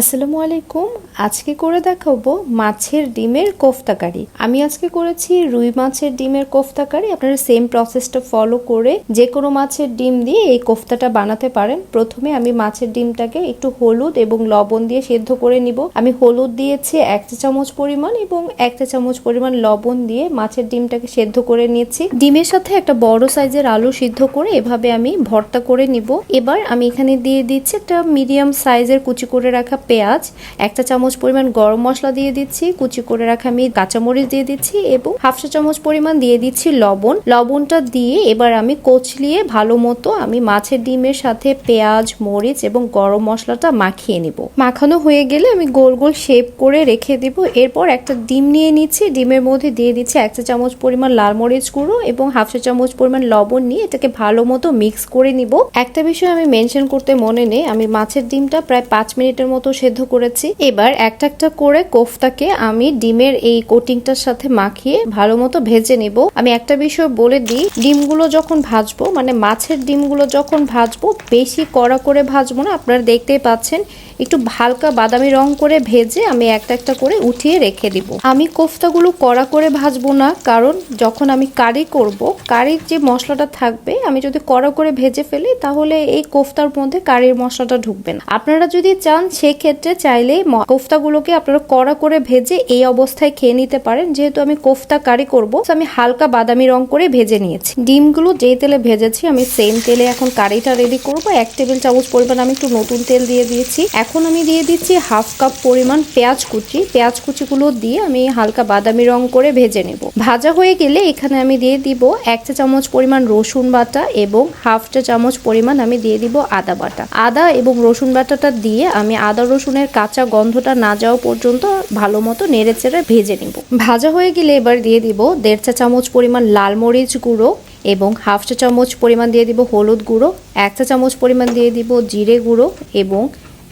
আসসালামু আলাইকুম। আজকে করে দেখাবো মাছের ডিমের কোফতাকারি আমি আজকে করেছি রুই মাছের ডিমের কোফতাকারি আপনারা সেম প্রসেসটা ফলো করে যে কোনো মাছের ডিম দিয়ে এই কোফতাটা বানাতে পারেন। প্রথমে আমি মাছের ডিমটাকে একটু হলুদ এবং লবণ দিয়ে সেদ্ধ করে নিব। আমি হলুদ দিয়েছি এক চা চামচ পরিমাণ এবং এক চা চামচ পরিমাণ লবণ দিয়ে মাছের ডিমটাকে সেদ্ধ করে নিয়েছি। ডিমের সাথে একটা বড় সাইজের আলু সিদ্ধ করে এভাবে আমি ভর্তা করে নিব। এবার আমি এখানে দিয়ে দিচ্ছি একটা মিডিয়াম সাইজের কুচি করে রাখা পেঁয়াজ, একটা চামচ পরিমাণ গরম মশলা দিয়ে দিচ্ছি, কুচি করে রাখা আমি কাঁচামরিচ দিয়ে দিচ্ছি এবং হাফ চা চামচ পরিমাণ দিয়ে দিচ্ছি লবণ। লবণটা দিয়ে এবার আমি কচলিয়ে ভালো মতো আমি মাছের ডিমের সাথে পেঁয়াজ, মরিচ এবং গরম মশলাটা মাখিয়ে নিব। মাখানো হয়ে গেলে আমি গোল গোল শেপ করে রেখে দিব। এরপর একটা ডিম নিয়ে নিচ্ছি। ডিমের মধ্যে দিয়ে দিচ্ছি এক চা চামচ পরিমাণ লাল মরিচ গুঁড়ো এবং হাফ চা চামচ পরিমাণ লবণ নিয়ে এটাকে ভালো মতো মিক্স করে নিব। একটা বিষয় আমি মেনশন করতে মনে নেই, আমি মাছের ডিমটা প্রায় পাঁচ মিনিটের মতো সেদ্ধ করেছি। এবার একটা একটা করে কোফতাকে আমি ডিমের এই কোটিংটার সাথে মাখিয়ে ভালো মতো ভেজে নেব। আমি একটা বিষয় বলে দিই, ডিমগুলো যখন ভাজবো মানে মাছের ডিমগুলো যখন ভাজবো, বেশি কড়া করে ভাজবো না, আপনারা দেখতেই পাচ্ছেন একটু হালকা বাদামি রং করে ভেজে আমি একটা একটা করে উঠিয়ে রেখে দিব। আমি কোফতাগুলো কড়া করে ভাজবো না, কারণ যখন আমি কারি করব, কারির যে মশলাটা থাকবে, আমি যদি কড়া করে ভেজে ফেলি, তাহলে এই কোফতার মধ্যে কারির মশলাটা ঢুকবে না। আপনারা যদি চান, সেক্ষেত্রে চাইলে কোফতাগুলোকে আপনারা কড়া করে ভেজে এই অবস্থায় খেয়ে নিতে পারেন। যেহেতু আমি কোফতা কারি করব আমি হালকা বাদামি রং করে ভেজে নিয়েছি। ডিমগুলো যেই তেলে ভেজেছি, আমি সেম তেলে এখন কারিটা রেডি করব। এক টেবিল চামচ পরিমাণ আমি একটু নতুন তেল দিয়ে দিয়েছি। এখন আমি দিয়ে দিচ্ছি হাফ কাপ পরিমাণ পেঁয়াজ কুচি। পেঁয়াজ কুচিগুলো দিয়ে আমি হালকা বাদামি রং করে ভেজে নেব। ভাজা হয়ে গেলে এখানে আমি দিয়ে দিব এক চা চামচ পরিমাণ রসুন বাটা এবং হাফ চা চামচ পরিমাণ আমি দিয়ে দিব আদা বাটা। আদা এবং রসুন বাটাটা দিয়ে আমি আদা রসুনের কাঁচা গন্ধটা না যাওয়া পর্যন্ত ভালো মতো নেড়ে চেড়ে ভেজে নেব। ভাজা হয়ে গেলে এবার দিয়ে দিব দেড় চা চামচ পরিমাণ লাল মরিচ গুঁড়ো এবং হাফ চা চামচ পরিমাণ দিয়ে দিব হলুদ গুঁড়ো, এক চা চামচ পরিমাণ দিয়ে দিব জিরে গুঁড়ো এবং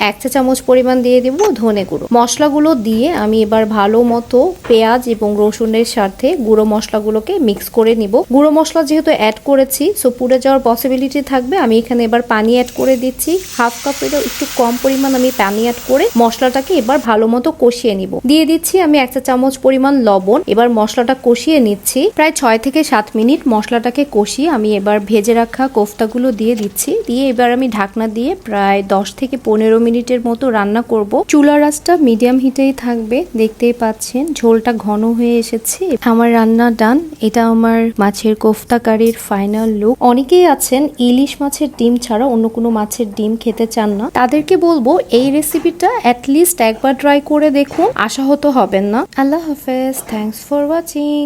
এক চা চামচ পরিমাণ দিয়ে দিব ধনে গুঁড়ো। মশলাগুলো দিয়ে আমি এবার ভালো মতো পেঁয়াজ এবং রসুনের সাথে গুঁড়ো মশলাগুলোকে মিক্স করে নিব। গুঁড়ো মশলা যেহেতু অ্যাড করেছি সো পুড়ে যাওয়ার পসিবিলিটি থাকবে। আমি এখানে এবার পানি অ্যাড করে দিচ্ছি। হাফ কাপেরও একটু কম পরিমাণ আমি পানি অ্যাড করে মশলাটাকে এবার ভালো মতো কষিয়ে নিব। দিয়ে দিচ্ছি আমি এক চা চামচ পরিমাণ লবণ। এবার মশলাটা কষিয়ে নিচ্ছি। প্রায় ছয় থেকে সাত মিনিট মশলাটাকে কষিয়ে আমি এবার ভেজে রাখা কোফতাগুলো দিয়ে দিচ্ছি। দিয়ে এবার আমি ঢাকনা দিয়ে প্রায় দশ থেকে পনেরো মিনিটের মতো রান্না করব। চুলা রাসটা মিডিয়াম হিটেই থাকবে। দেখতেই পাচ্ছেন, ঝোলটা ঘন হয়ে এসেছে। আমার রান্না ডান এটা আমার মাছের কোফতা কারির ফাইনাল লুক অনেকেই আছেন ইলিশ মাছের ডিম ছাড়া অন্য কোনো মাছের ডিম খেতে চান না। তাদেরকে বলব, এই রেসিপিটা অ্যাটলিস্ট একবার ট্রাই করে দেখুন। আশাহত হবেন না। আল্লাহ হাফেজ। Thanks for watching